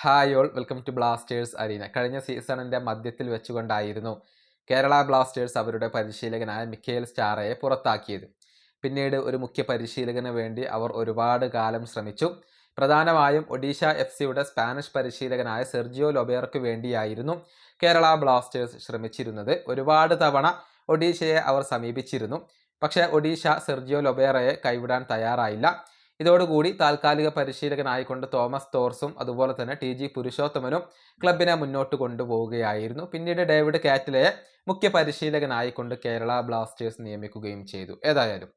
Hi all welcome to Blasters Arena കഴിഞ്ഞ സീസണിന്റെ മധ്യത്തിൽ വെച്ചുകൊണ്ടായിരുന്നു കേരള ബ്ലാസ്റ്റേഴ്സ് അവരുടെ പരിശീലകനായ മിക്കേൽ സ്റ്റാറയെ പുറത്താക്കിയത്. പിന്നീട് ഒരു മുഖ്യ പരിശീലകന് വേണ്ടി അവർ ഒരുപാട് കാലം ശ്രമിച്ചു. പ്രധാനമായും ഒഡീഷ എഫ് സിയുടെ സ്പാനിഷ് പരിശീലകനായ സെർജിയോ ലൊബേർക്ക് വേണ്ടിയായിരുന്നു കേരള ബ്ലാസ്റ്റേഴ്സ് ശ്രമിച്ചിരുന്നത്. ഒരുപാട് തവണ ഒഡീഷയെ അവർ സമീപിച്ചിരുന്നു. പക്ഷേ ഒഡീഷ സെർജിയോ ലൊബേറയെ കൈവിടാൻ തയ്യാറായില്ല. ഇതോടുകൂടി താൽക്കാലിക പരിശീലകനായിക്കൊണ്ട് തോമസ് തോർസും അതുപോലെ തന്നെ ടി ജി പുരുഷോത്തമനും ക്ലബിനെ മുന്നോട്ട് കൊണ്ടുപോവുകയായിരുന്നു. പിന്നീട് ഡേവിഡ് കാറ്റിലയെ മുഖ്യ പരിശീലകനായിക്കൊണ്ട് കേരള ബ്ലാസ്റ്റേഴ്സ് നിയമിക്കുകയും ചെയ്തു. ഏതായാലും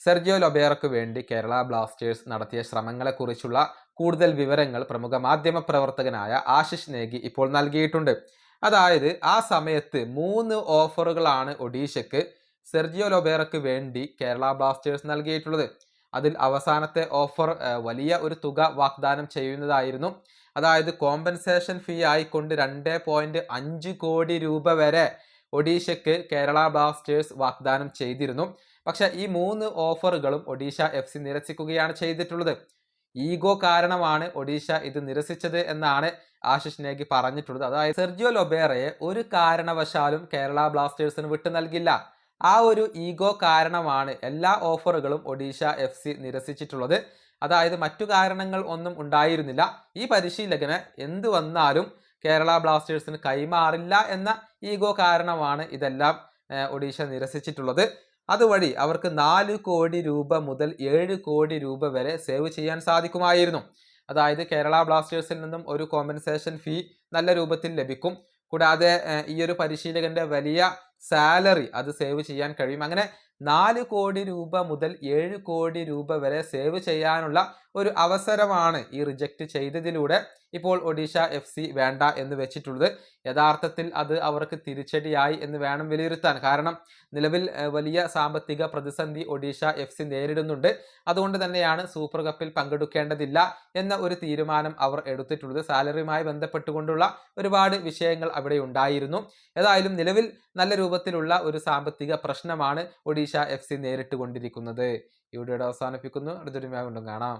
സെർജിയോ ലൊബേറയ്ക്ക് വേണ്ടി കേരള ബ്ലാസ്റ്റേഴ്സ് നടത്തിയ ശ്രമങ്ങളെക്കുറിച്ചുള്ള കൂടുതൽ വിവരങ്ങൾ പ്രമുഖ മാധ്യമ പ്രവർത്തകനായ ആശിഷ് നേഗി ഇപ്പോൾ നൽകിയിട്ടുണ്ട്. അതായത് ആ സമയത്ത് മൂന്ന് ഓഫറുകളാണ് ഒഡീഷയ്ക്ക് സെർജിയോ ലൊബേറയ്ക്ക് വേണ്ടി കേരള ബ്ലാസ്റ്റേഴ്സ് നൽകിയിട്ടുള്ളത്. അതിൽ അവസാനത്തെ ഓഫർ വലിയ ഒരു തുക വാഗ്ദാനം ചെയ്യുന്നതായിരുന്നു. അതായത് കോമ്പൻസേഷൻ ഫീ ആയിക്കൊണ്ട് രണ്ട് പോയിന്റ് അഞ്ച് കോടി രൂപ വരെ ഒഡീഷയ്ക്ക് കേരള ബ്ലാസ്റ്റേഴ്സ് വാഗ്ദാനം ചെയ്തിരുന്നു. പക്ഷേ ഈ മൂന്ന് ഓഫറുകളും ഒഡീഷ എഫ് സി നിരസിക്കുകയാണ് ചെയ്തിട്ടുള്ളത്. ഈഗോ കാരണമാണ് ഒഡീഷ ഇത് നിരസിച്ചത് എന്നാണ് ആശിഷ് നേഗി പറഞ്ഞിട്ടുള്ളത്. അതായത് സെർജിയോ ലൊബേറയെ ഒരു കാരണവശാലും കേരള ബ്ലാസ്റ്റേഴ്സിന് വിട്ടു നൽകില്ല. ആ ഒരു ഈഗോ കാരണമാണ് എല്ലാ ഓഫറുകളും ഒഡീഷ എഫ് സി നിരസിച്ചിട്ടുള്ളത്. അതായത് മറ്റു കാരണങ്ങൾ ഒന്നും ഉണ്ടായിരുന്നില്ല. ഈ പരിശീലകന് എന്ത് വന്നാലും കേരള ബ്ലാസ്റ്റേഴ്സിന് കൈമാറില്ല എന്ന ഈഗോ കാരണമാണ് ഇതെല്ലാം ഒഡീഷ നിരസിച്ചിട്ടുള്ളത്. അതുവഴി അവർക്ക് നാല് കോടി രൂപ മുതൽ ഏഴ് കോടി രൂപ വരെ സേവ് ചെയ്യാൻ സാധിക്കുമായിരുന്നു. അതായത് കേരള ബ്ലാസ്റ്റേഴ്സിൽ നിന്നും ഒരു കോമ്പൻസേഷൻ ഫീ നല്ല രൂപത്തിൽ ലഭിക്കും. കൂടാതെ ഈ ഒരു പരിശീലകന്റെ വലിയ സാലറി അത് സേവ് ചെയ്യാൻ കഴിയും. അങ്ങനെ നാല് കോടി രൂപ മുതൽ ഏഴ് കോടി രൂപ വരെ സേവ് ചെയ്യാനുള്ള ഒരു അവസരമാണ് ഈ റിജക്റ്റ് ചെയ്തതിലൂടെ. ഇപ്പോൾ ഒഡീഷ എഫ് സി വേണ്ട എന്ന് വെച്ചിട്ടുള്ളത്. യഥാർത്ഥത്തിൽ അത് അവർക്ക് തിരിച്ചടിയായി എന്ന് വേണം വിലയിരുത്താൻ. കാരണം നിലവിൽ വലിയ സാമ്പത്തിക പ്രതിസന്ധി ഒഡീഷ എഫ് സി നേരിടുന്നുണ്ട്. അതുകൊണ്ട് തന്നെയാണ് സൂപ്പർ കപ്പിൽ പങ്കെടുക്കേണ്ടതില്ല എന്ന ഒരു തീരുമാനം അവർ എടുത്തിട്ടുള്ളത്. സാലറിയുമായി ബന്ധപ്പെട്ടുകൊണ്ടുള്ള ഒരുപാട് വിഷയങ്ങൾ അവിടെ ഉണ്ടായിരുന്നു. ഏതായാലും നിലവിൽ നല്ല രൂപത്തിലുള്ള ഒരു സാമ്പത്തിക പ്രശ്നമാണ് ഒഡീഷ എഫ് സി നേരിട്ടുകൊണ്ടിരിക്കുന്നത്. ഈ വീഡിയോയുടെ അവസാനിപ്പിക്കുന്നു. അടുത്തൊരു കൊണ്ടും കാണാം.